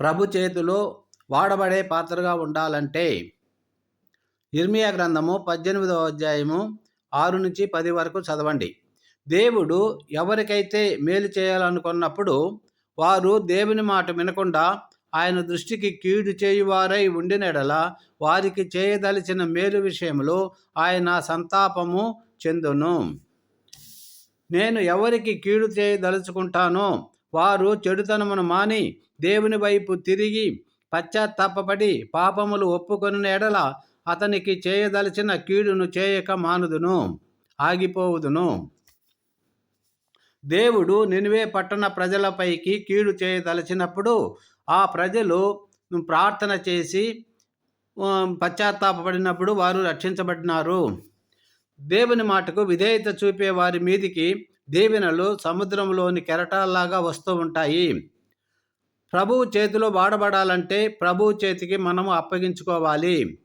ప్రభు చేతిలో వాడబడే పాత్రగా ఉండాలంటే ఇర్మియా గ్రంథము పద్దెనిమిదవ అధ్యాయము ఆరు నుంచి పది వరకు చదవండి. దేవుడు ఎవరికైతే మేలు చేయాలనుకున్నప్పుడు వారు దేవుని మాట వినకుండా ఆయన దృష్టికి కీడు చేయువారై ఉండినడల వారికి చేయదలిచిన మేలు విషయంలో ఆయన సంతాపము చెందును. నేను ఎవరికి కీడు చేయదలుచుకుంటానో వారు చెడుతనమును మాని దేవుని వైపు తిరిగి పశ్చాత్తాపడి పాపములు ఒప్పుకొని ఎడల అతనికి చేయదలిచిన కీడును చేయక మానుదును ఆగిపోవుదును. దేవుడు నినివే పట్టణ ప్రజలపైకి కీడు చేయదలిచినప్పుడు ఆ ప్రజలు ప్రార్థన చేసి పశ్చాత్తాపడినప్పుడు వారు రక్షించబడినారు. దేవుని మాటకు విధేయత చూపే వారి మీదికి దీవెనలు సముద్రంలోని కెరటాల్లాగా వస్తూ ఉంటాయి. ప్రభువు చేతిలో వాడబడాలంటే ప్రభువు చేతికి మనము అప్పగించుకోవాలి.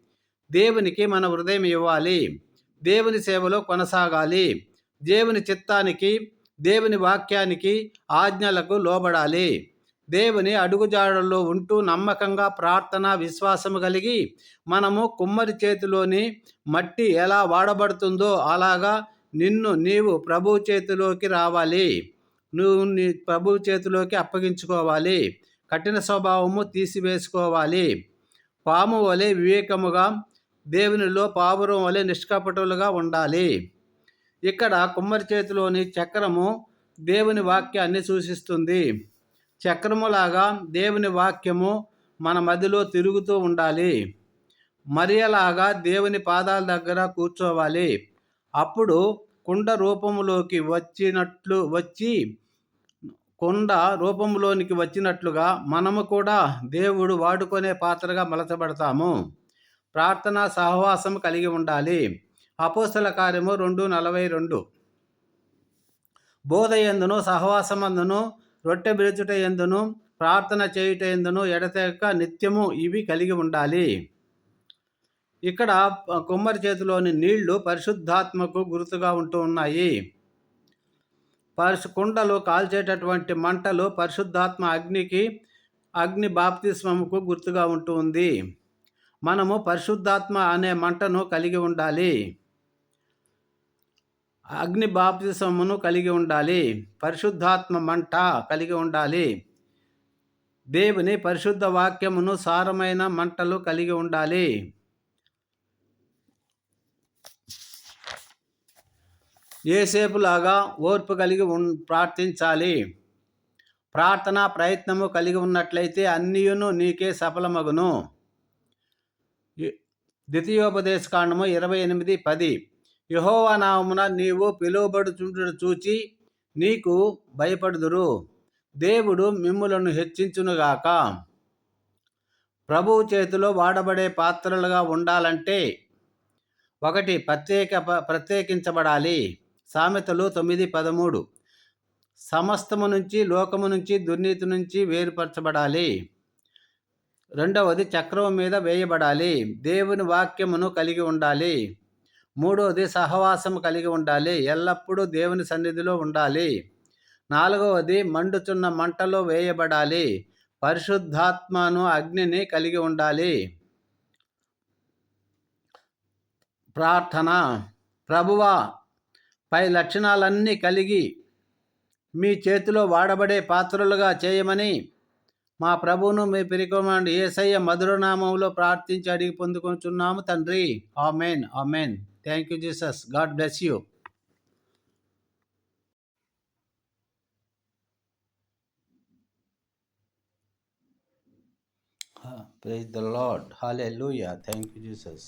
దేవునికి మన హృదయం ఇవ్వాలి. దేవుని సేవలో కొనసాగాలి. దేవుని చిత్తానికి దేవుని వాక్యానికి ఆజ్ఞలకు లోబడాలి. దేవుని అడుగుజాడల్లో ఉంటూ నమ్మకంగా ప్రార్థన విశ్వాసము కలిగి మనము కుమ్మరి చేతిలోని మట్టి ఎలా వాడబడుతుందో అలాగా నిన్ను నీవు ప్రభు చేతిలోకి రావాలి. నువ్వు నీ ప్రభు చేతిలోకి అప్పగించుకోవాలి. కఠిన స్వభావము తీసివేసుకోవాలి. పాము వలె వివేకముగా దేవునిలో పావురం వలె నిష్కపటులుగా ఉండాలి. ఇక్కడ కుమ్మరి చేతిలోని చక్రము దేవుని వాక్యాన్ని సూచిస్తుంది. చక్రములాగా దేవుని వాక్యము మన మధ్యలో తిరుగుతూ ఉండాలి. మరియలాగా దేవుని పాదాల దగ్గర కూర్చోవాలి. అప్పుడు కుండ రూపములోకి వచ్చినట్లు వచ్చి కొండ రూపంలోనికి వచ్చినట్లుగా మనము కూడా దేవుడు వాడుకునే పాత్రగా మలచబడతాము. ప్రార్థన సహవాసం కలిగి ఉండాలి. అపోస్తల కార్యము రెండు నలభై రెండు. బోధ ఎందును సహవాసమందును రొట్టె బిరుచుట ఎందును ప్రార్థన చేయుట ఎందును ఎడతెక్క నిత్యము ఇవి కలిగి ఉండాలి. ఇక్కడ కుమ్మరి చేతిలోని నీళ్ళు పరిశుద్ధాత్మకు గుర్తుగా ఉంటూ ఉన్నాయి. పరిశు కుండలు కాల్చేటటువంటి మంటలు పరిశుద్ధాత్మ అగ్నికి అగ్ని బాప్తిస్మముకు గుర్తుగా ఉంటుంది మనము పరిశుద్ధాత్మ అనే మంటను కలిగి ఉండాలి. అగ్ని బాప్తిసమును కలిగి ఉండాలి. పరిశుద్ధాత్మ మంట కలిగి ఉండాలి. దేవుని పరిశుద్ధ వాక్యమును సారమైన మంటలు కలిగి ఉండాలి. ఏసేపులాగా ఓర్పు కలిగి ఉన్ ప్రార్థించాలి. ప్రార్థన ప్రయత్నము కలిగి ఉన్నట్లయితే అన్నియును నీకే సఫలమగును. ద్వితీయోపదేశకాండము ఇరవై ఎనిమిది పది. యహోవా నామమున నీవు పిలువబడుచుండు చూచి నీకు భయపడుదురు. దేవుడు మిమ్ములను హెచ్చించునుగాక ప్రభువు చేతిలో వాడబడే పాత్రలుగా ఉండాలంటే ఒకటి ప్రత్యేక ప్రత్యేకించబడాలి. సామెతలు తొమ్మిది పదమూడు. సమస్తము నుంచి లోకము నుంచి దుర్నీతి నుంచి వేరుపరచబడాలి. రెండవది చక్రం మీద వేయబడాలి. దేవుని వాక్యమును కలిగి ఉండాలి. మూడవది సహవాసం కలిగి ఉండాలి. ఎల్లప్పుడూ దేవుని సన్నిధిలో ఉండాలి. నాలుగవది మండుచున్న మంటలో వేయబడాలి. పరిశుద్ధాత్మను అగ్నిని కలిగి ఉండాలి. ప్రార్థన ప్రభువా పై లక్షణాలన్నీ కలిగి మీ చేతిలో వాడబడే పాత్రలుగా చేయమని మా ప్రభువును మీ పిరికొమండి ఏసయ్య మధురనామంలో ప్రార్థించి అడిగి పొందుకుంటున్నాము తండ్రి. Amen. Amen. Thank you Jesus God bless you praise the Lord hallelujah thank you Jesus